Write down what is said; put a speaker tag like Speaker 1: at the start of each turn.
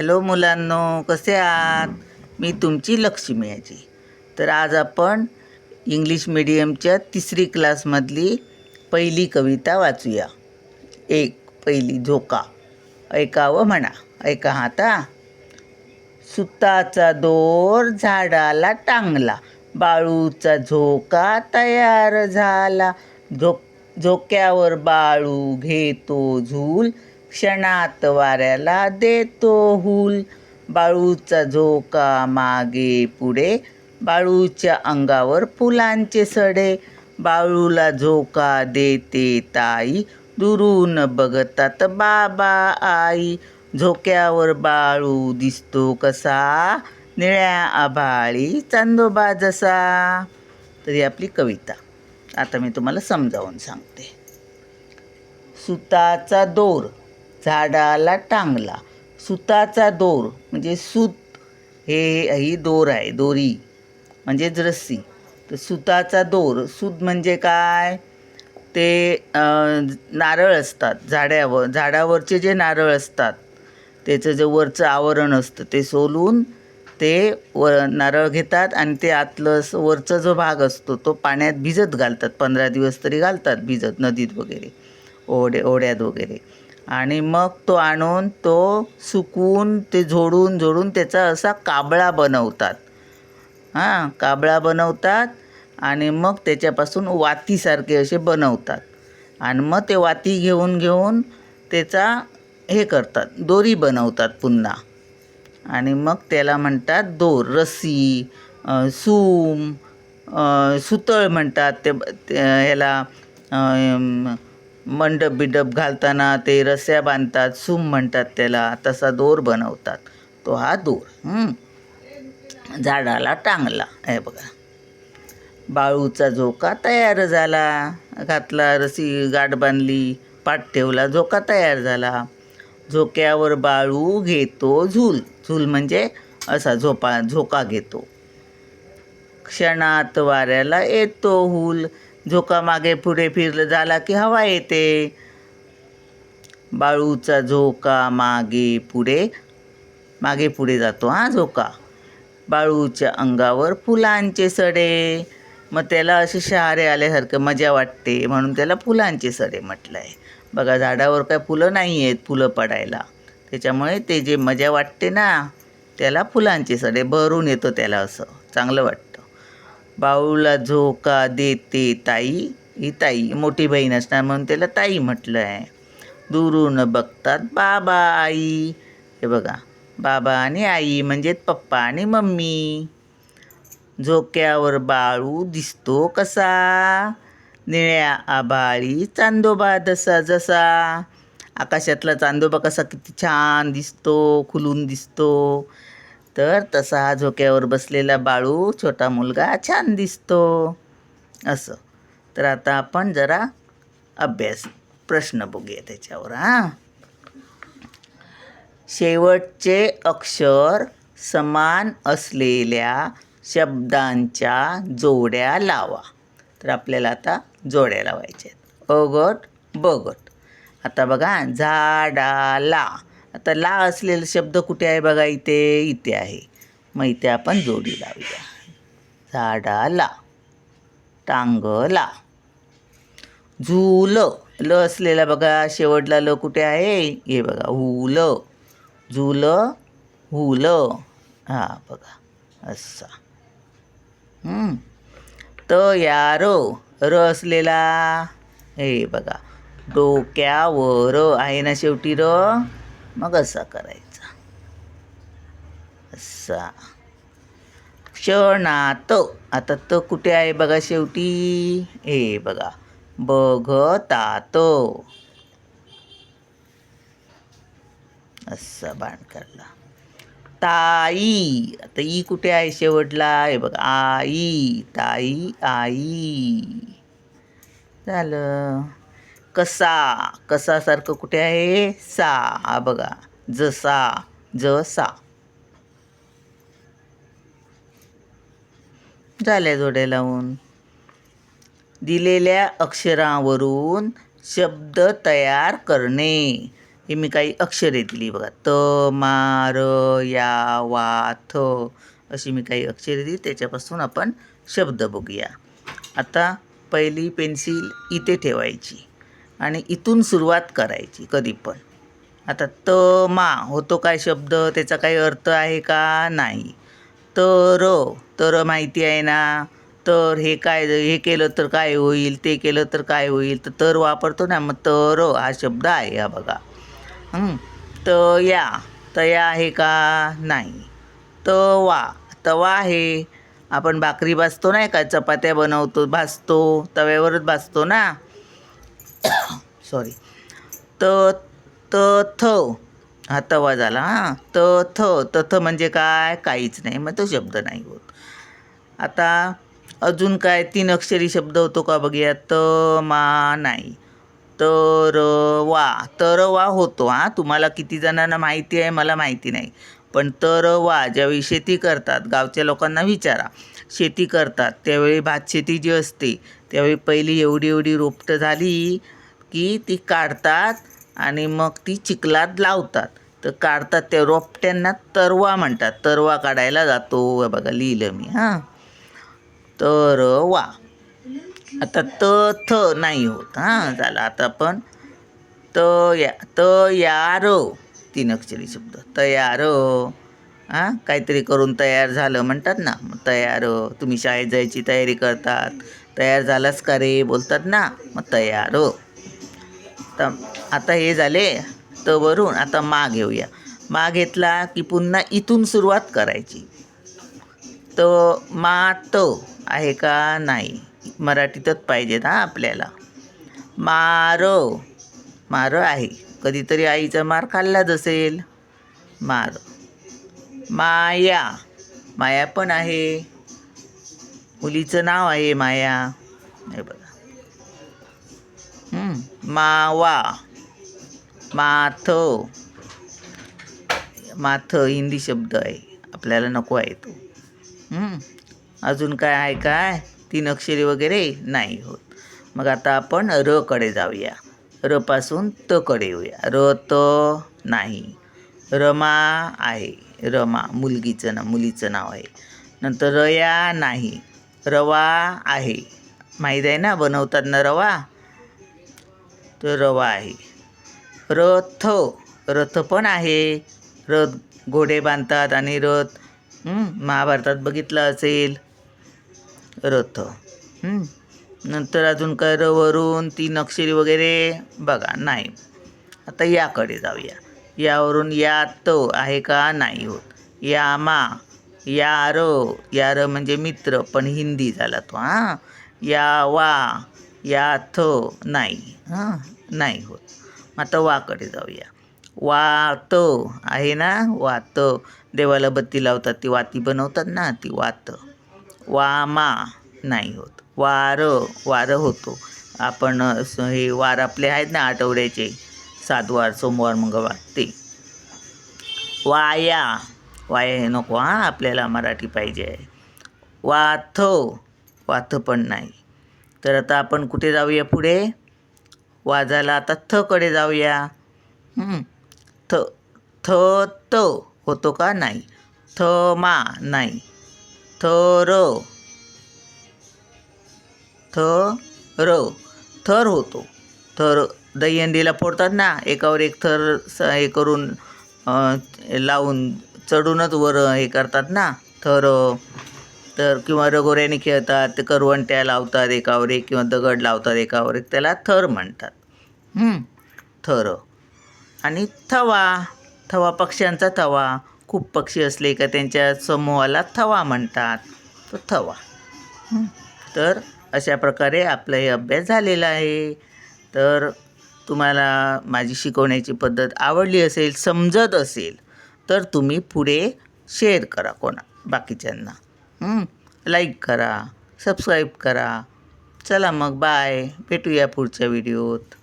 Speaker 1: Hello मुलांनो कसे आहात? मी तुमची लक्ष्मी आजी. तर आज आपण इंग्लिश मिडियमच्या तिसरी क्लासमधली पहिली कविता वाचूया. एक पहिली झोका. ऐकावं म्हणा. ऐका हाता सुताचा दोर झाडाला टांगला. बाळूचा झोका तयार झाला. झोक झोक्यावर बाळू घेतो झूल. क्षणात वाऱ्याला देतो हूल. बाळूचा झोका मागे पुढे. बाळूच्या अंगावर फुलांचे सडे. बाळूला झोका देते ताई. दुरून बघतात बाबा आई. झोक्यावर बाळू दिसतो कसा? निळ्या आभाळी चांदोबा जसा. तरी आपली कविता. आता मी तुम्हाला समजावून सांगते. सुताचा दोर. झाडाला टांगला. सुताचा दोर म्हणजे सूत हे ही दोर आहे दोरी म्हणजेच रस्सी. तर सुताचा दोर सूत म्हणजे काय? ते नारळ असतात झाड्यावर झाडावरचे जे नारळ असतात त्याचं जे वरचं आवरण असतं ते सोलून ते व नारळ घेतात आणि ते आतलं स- वरचा जो भाग असतो तो पाण्यात भिजत घालतात. पंधरा दिवस तरी घालतात भिजत नदीत वगैरे ओढे ओढ्यात वगैरे. आणि मग तो आणून तो सुकवून ते झोडून झोडून त्याचा असा काबळा बनवतात. हां काबळा बनवतात आणि मग त्याच्यापासून वातीसारखे असे बनवतात. आणि मग ते वाती घेऊन घेऊन त्याचा हे करतात दोरी बनवतात पुन्हा. आणि मग त्याला म्हणतात दोर रस्सी सूम सुतळ म्हणतात ते ह्याला मंडप बिडप घालताना ते रस्स्या बांधतात सुम म्हणतात त्याला तसा दोर बनवतात. तो हा दोर झाडाला टांगला. हे बघा. बाळूचा झोका तयार झाला. घातला रसी गाठ बांधली पाठ ठेवला झोका तयार झाला. झोक्यावर बाळू घेतो झूल. झूल म्हणजे असा झोपा झोका घेतो. क्षणात वाऱ्याला येतो हूल. झोका मागे पुढे फिरलं झाला की हवा येते. बाळूचा झोका मागे पुढे मागे पुढे जातो हा झोका. बाळूच्या अंगावर फुलांचे सडे. मग त्याला असे शहारे आल्यासारखं मजा वाटते म्हणून त्याला फुलांचे सडे म्हटलं आहे बघा झाडावर काय फुलं नाही आहेत फुलं पडायला. त्याच्यामुळे ते जे मजा वाटते ना त्याला फुलांचे सडे भरून येतो त्याला असं. चांगलं वाटतं. बाळूला झोका देते ताई. ही ताई मोठी बहीण असणार म्हणून त्याला ताई म्हटलं आहे दुरून बघतात बाबा आई. हे बघा बाबा आणि आई म्हणजेच पप्पा आणि मम्मी. झोक्यावर बाळू दिसतो कसा? निळ्या आभाळी चांदोबा दसा जसा. आकाशातला चांदोबा कसा किती छान दिसतो खुलून दिसतो. तर तसा हा झोक्यावर बसलेला बाळू छोटा मुलगा छान दिसतो. असं. तर आता आपण जरा अभ्यास प्रश्न बघूया त्याच्यावर हां. शेवटचे अक्षर समान असलेल्या शब्दांच्या जोड्या लावा. तर आपल्याला आता जोड्या लावायच्या आहेत. अगट बगट. आता बघा झाडाला. आता ला असलेला शब्द कुठे आहे बघा? इथे इथे आहे. मग इथे आपण जोडी लावूया. झाडाला टांगला झूल ल. असलेला बघा शेवटला ल कुठे आहे? हे बघा हुल झुल हुल हा बघा असा. हं. त यार र असलेला हे बघा डोक्यावर आहे ना शेवटी र? मग असा करायचा. असा. क्षणात आता. त कुठे आहे बघा शेवटी? हे बघा. बघतात असा बाण काढला ताई. आता ई कुठे आहे शेवटला? हे बघा. आई. ताई आई. झालं. कसा कसासारखं कुठे आहे? सा हा बघा. जसा जसा. झाल्या जोड्या लावून. दिलेल्या अक्षरावरून शब्द तयार करणे. हे मी काही अक्षरे दिली बघा. त मा र या वा थ अशी मी काही अक्षरे दिली. त्याच्यापासून आपण शब्द बघूया. आता पहिली पेन्सिल इथे ठेवायची. आणि इथून सुरुवात करायची कधी पण. आता त मा होतो काय शब्द? त्याचा काही अर्थ आहे का? नाही. तर तर माहिती आहे ना? तर हे काय हे केलं तर काय होईल? ते केलं तर काय होईल? तर तर वापरतो ना? मग तर हा शब्द आहे हा बघा. त या. तया आहे का? नाही. तवा तवा आहे. आपण भाकरी भाजतो नाही का चपात्या बनवतो भाजतो तव्यावरच भाजतो ना? सॉरी त त थ. हा तवा झाला हां. त थ. तथ म्हणजे काय? काहीच नाही. मग तो शब्द नाही होत. आता अजून काय? तीन अक्षरी शब्द होतो का बघूया? त मा नाही. तर वा. तर वा होतो हां. तुम्हाला किती जणांना माहिती आहे? मला माहिती नाही. पण तर वा ज्यावेळी शेती करतात गावच्या लोकांना विचारा. शेती करतात. त्यावेळी भातशेती जी असते त्यावेळी पहिली एवढी एवढी रोपटं झाली की ती काढतात आणि मग ती चिखलात लावतात. तर काढतात त्या रोपट्यांना तरवा म्हणतात. तरवा काढायला जातो. बघा लिहिलं मी हां. तर वा आता त थ नाही होत हां. झालं आता आपण त या त तीन अक्षरी शब्द. तयार. हां काहीतरी करून तयार झालं म्हणतात ना. मग तयार. तुम्ही शाळेत जायची तयारी करतात. तयार झालास का रे? बोलतात ना. मग तयार. तर आता हे झाले तर वरून आता मा घेऊया. मा घेतला की पुन्हा इथून सुरुवात करायची. त मा त आहे का नाही? मराठीतच पाहिजेत हां आपल्याला. मार मार आहे. कधीतरी आईचा मार खाल्लाच असेल. मार माया माया पण आहे. मुलीचं नाव आहे माया. हे बघा. मावा माथ. माथ हिंदी शब्द आहे. आपल्याला नको आहे तो. अजून काय आहे काय? तीन अक्षरी वगैरे नाही होत. मग आता आपण र कडे जाऊया. र पासून त कडे येऊया. र त नाही. रमा आहे. रमा मुलगीचं ना मुलीचं नाव आहे. नंतर रया नाही. रवा आहे. माहीत आहे ना? बनवतात ना रवा? तर रवा आहे. रथ रथ पण आहे. रथ घोडे बांधतात आणि रथ महाभारतात बघितलं असेल. रथ नंतर अजून काय रवरून ती तीन अक्षरी वगैरे बघा नाही. आता याकडे जाऊया. यावरून या त आहे का? नाही होत. या मा या र म्हणजे मित्र पण हिंदी झाला तो हां. या वा या थ नाही हां? नाही होत. आता वाकडे जाऊया. वात आहे ना? वात. देवाला बत्ती लावतात ती वाती बनवतात ना? ती वात. वामा नाही होत. वार वारं होतो. आपण हे वार आपले आहेत ना आठवड्याचे? सातवार सोमवार मंगळवार ते. वाया. वाया हे नको हां? आपल्याला मराठी पाहिजे आहे. वाथ वाथ पण नाही. तर आता आपण कुठे जाऊया पुढे? वाजाला आता थकडे जाऊया. थ थ त होतो का? नाही. थ मा नाही. थ र. थ र. थर होतो. थर दहीहंडीला फोडतात ना एकावर एक थर स हे करून लावून चढूनच वर हे करतात ना? थर. तर किंवा रगोऱ्याने खेळतात ते करवंट्या लावतात एकावर एक किंवा दगड लावतात एकावर एक त्याला थर म्हणतात. थर. आणि थवा थवा पक्ष्यांचा थवा. खूप पक्षी असले का त्यांच्या समूहाला थवा म्हणतात. तो थवा. तर अशा प्रकारे आपला हे अभ्यास झालेला आहे. तर तुम्हाला माझी शिकवण्याची पद्धत आवडली असेल समजत असेल तर तुम्ही पुढे शेअर करा कोणा बाकीच्यांना. लाईक करा सबस्क्राईब करा. चला मग बाय भेटूया पुढच्या व्हिडिओत